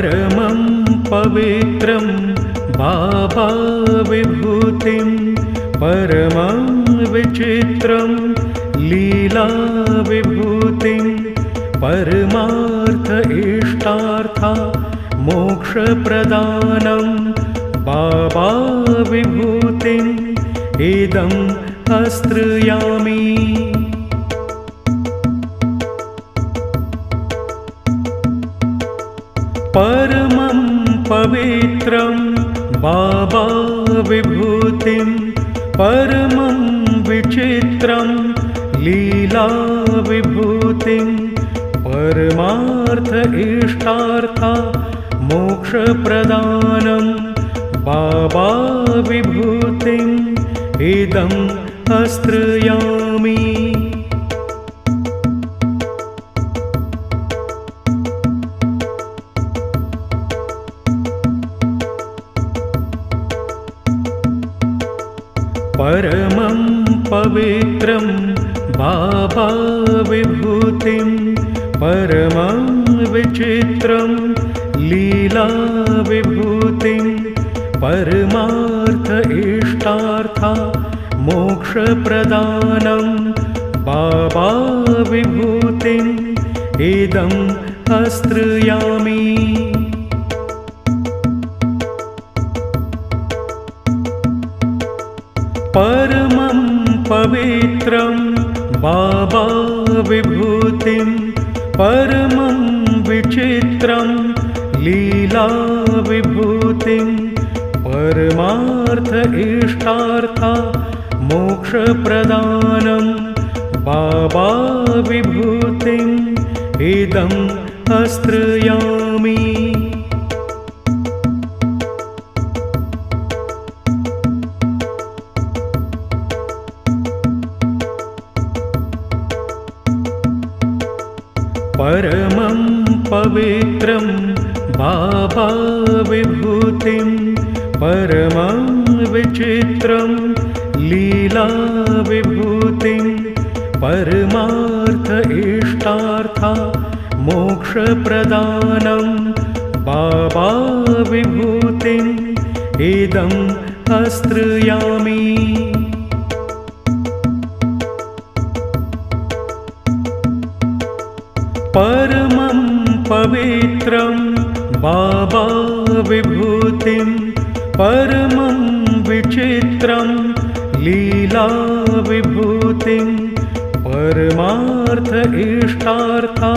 परमं पवित्रं बाबा विभूतिं परमं विचित्रं लीलाविभूतिं परमार्थ इष्टार्था मोक्षप्रदानं बाबा विभूतिम् इदम् अस्त्रयामि पवित्रं बाबा विभूतिं परमं विचित्रं लीलाविभूतिं परमार्थ इष्टार्था मोक्षप्रदानं बाबा विभूतिम् इदम् अस्त्रयामि पवित्रं बाबा विभूतिं परमं विचित्रं लीलाविभूतिं परमार्थ इष्टार्था मोक्षप्रदानं बाबा विभूतिम् इदम् अस्त्रयामि पवित्रं बाबा विभूतिं परमं विचित्रं लीलाविभूतिं परमार्थ इष्टार्था मोक्षप्रदानं बाबा विभूतिम् इदम् अस्त्रयामि विचित्रं लीलाविभूतिं परमार्थ इष्टार्था मोक्षप्रदानं बाबा विभूतिम् इदम् अस्त्रयामि परमं पवित्रं बाबा विभूतिं परमं विचित्रं लीलाविभूतिं परमार्थ इष्टार्था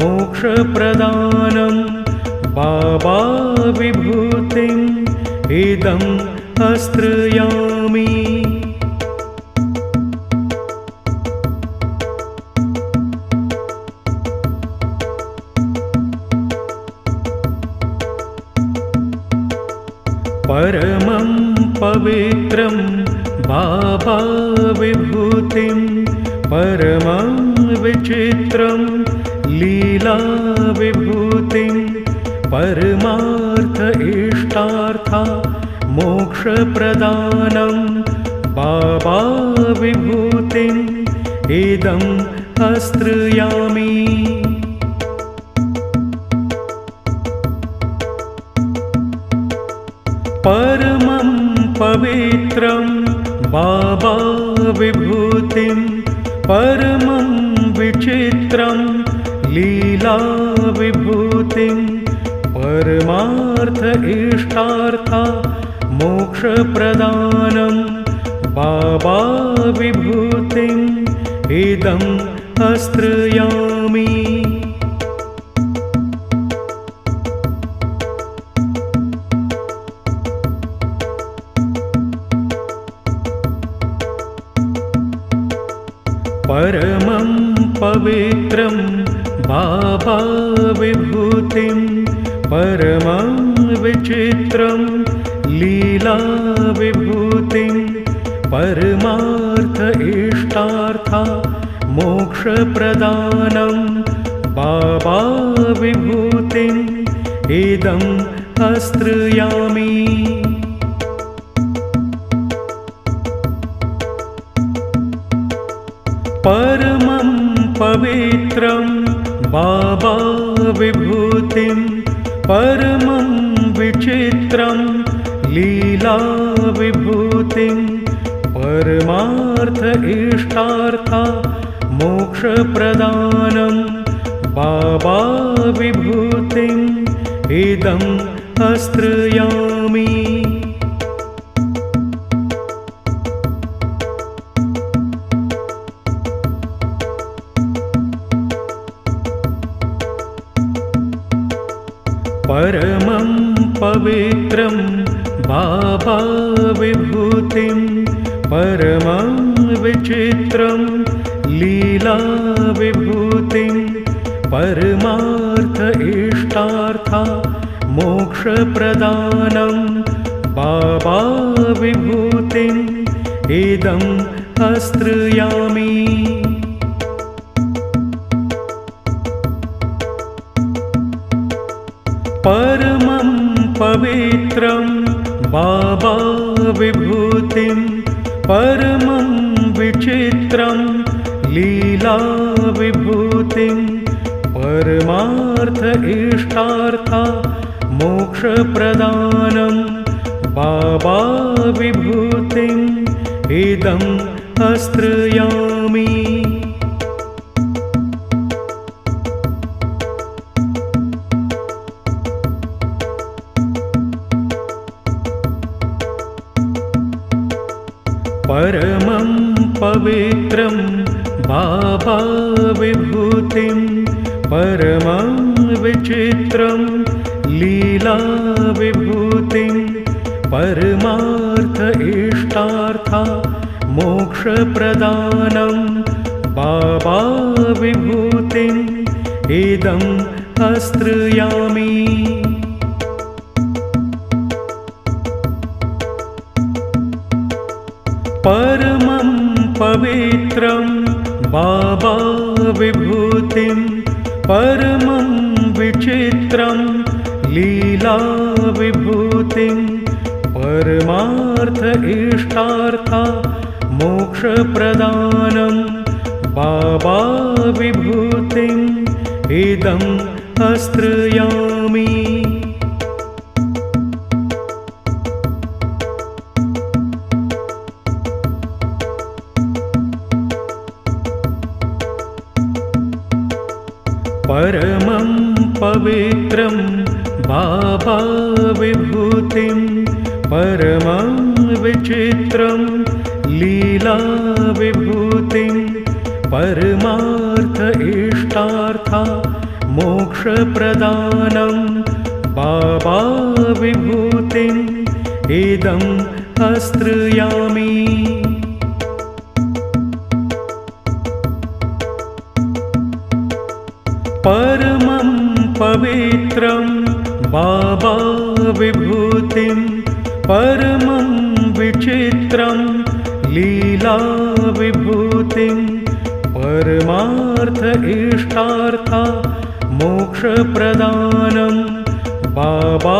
मोक्षप्रदानं बाबा विभूतिम् इदम् अस्त्रयामि पवित्रं बाबा विभूतिं परमं विचित्रं लीलाविभूतिं परमार्थ इष्टार्था मोक्षप्रदानं बाबा विभूतिम् इदम् अस्त्रयामि पवित्रं बाबा विभूतिं परमं विचित्रं लीलाविभूतिं परमार्थ इष्टार्था मोक्षप्रदानं बाबा विभूतिम् इदम् अस्त्रयामि पवित्रं बाबा विभूतिं परमं विचित्रं लीलाविभूतिं परमार्थ इष्टार्था मोक्षप्रदानं बाबा विभूतिम् इदम् अस्त्रयामि परमं पवित्रं बाबा विभूतिं परमं विचित्रं लीलाविभूतिं परमार्थ इष्टार्था मोक्षप्रदानं बाबा विभूतिम् इदम् अस्त्रयामि परमं पवित्रं बाबा विभूतिं परमं विचित्रं लीलाविभूतिं परमार्थ इष्टार्था मोक्षप्रदानं बाबा विभूतिम् इदम् अस्त्रयामि परमं पवित्रं बाबा विभूतिं परमं विचित्रं लीलाविभूतिं परमार्थ इष्टार्था मोक्षप्रदानं बाबा विभूतिम् इदम् अस्त्रयामि परमं विचित्रं लीलाविभूतिं परमार्थ इष्टार्था मोक्षप्रदानं बाबा विभूतिम् इदम् अस्त्रयामि परमं पवित्रं बाबा विभूतिं परमं विचित्रं लीलाविभूतिं परमार्थ इष्टार्था मोक्षप्रदानं बाबा विभूतिम् इदम् अस्त्रयामि विभूतिं परमं विचित्रं लीलाविभूतिं परमार्थ इष्टार्था मोक्षप्रदानं बाबा विभूतिम् अस्त्रयामि परमं पवित्रं बाबा विभूतिं परमं विचित्रं लीलाविभूतिं परमार्थ इष्टार्था मोक्षप्रदानं बाबा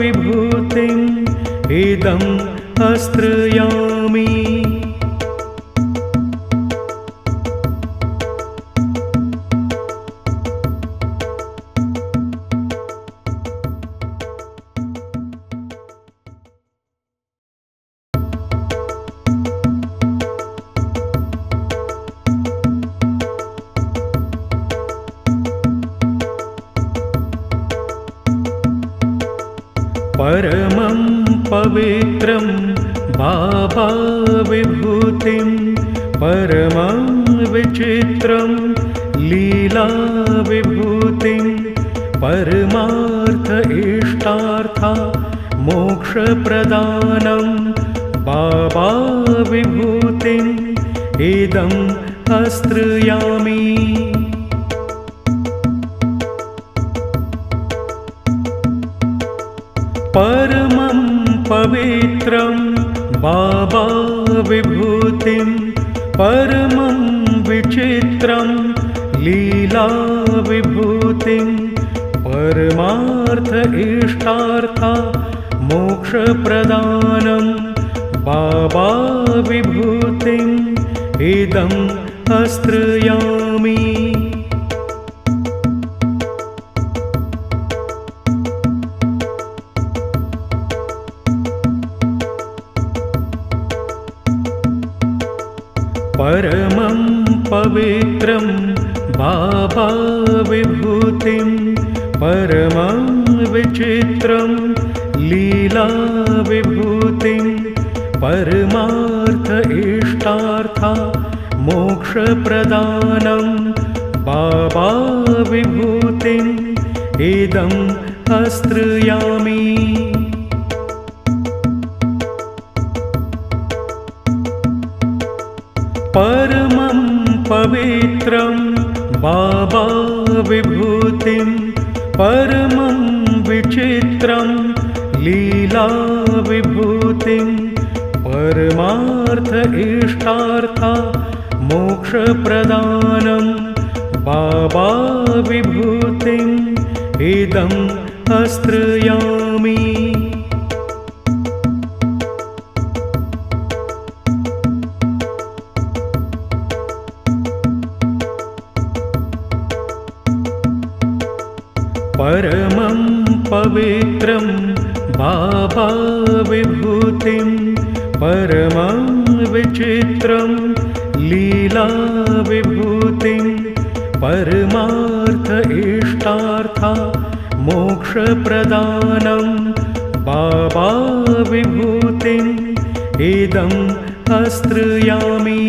विभूतिम् इदम् अस्त्रयामि विभूतिं परमं विचित्रं लीलाविभूतिं परमार्थ इष्टार्था मोक्षप्रदानं बाबा इदम् अस्त्रयामि परमं पवित्रं बाबा विभूतिं परमं विचित्रं लीलाविभूतिं परमार्थ इष्टार्था मोक्षप्रदानं बाबा विभूतिम् इदम् अस्त्रयामि पवित्रं बाबा विभूतिं परमं विचित्रं लीलाविभूतिं परमार्थ इष्टार्था मोक्षप्रदानं बाबा विभूतिम् इदम् अस्त्रयामि पवित्रं बाबा विभूतिं परमं विचित्रं लीलाविभूतिं परमार्थ इष्टार्था मोक्षप्रदानं बाबा विभूतिम् इदम् अस्त्रयामि पवित्रं बाबा विभूतिं परमं विचित्रं लीलाविभूतिं परमार्थ इष्टार्था मोक्षप्रदानं बाबा विभूतिम् इदम् अस्त्रयामि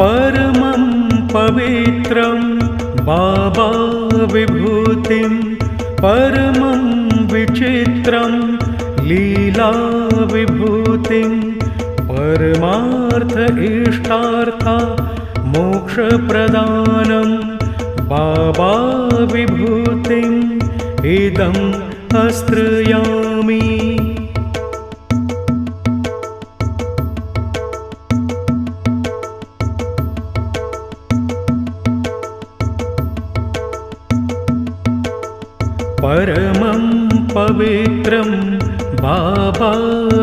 परमं पवित्रं बाबा विभूतिं परमं विचित्रं लीलाविभूतिं परमार्थ इष्टार्था मोक्षप्रदानं बाबा विभूतिम् इदम् अस्त्रयामि परमं पवित्रं बाबा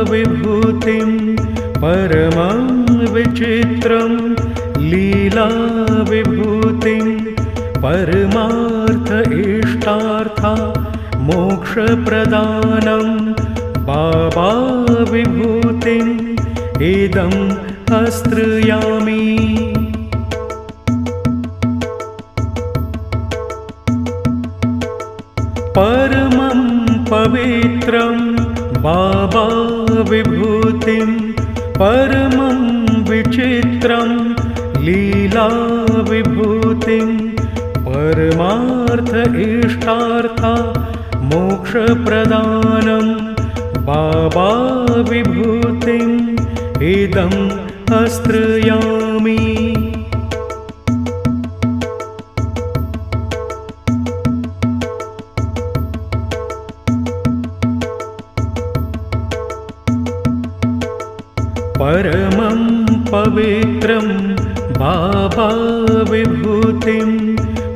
विभूतिं परमं विचित्रं लीलाविभूतिं परमार्थ इष्टार्था मोक्षप्रदानं बाबा विभूतिम् इदम् अस्त्रयामि पवित्रं बाबा विभूतिं परमं विचित्रं लीलाविभूतिं परमार्थ इष्टार्था मोक्षप्रदानं बाबा विभूतिम् इदम् अस्त्रयामि बाबा विभूतिं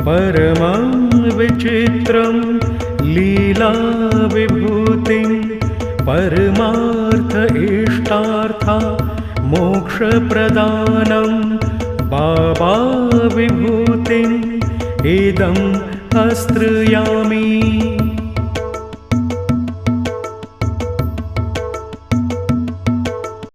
परमं विचित्रं लीलाविभूतिं परमार्थ इष्टार्था मोक्षप्रदानं बाबा विभूतिम् इदम् अस्त्रयामि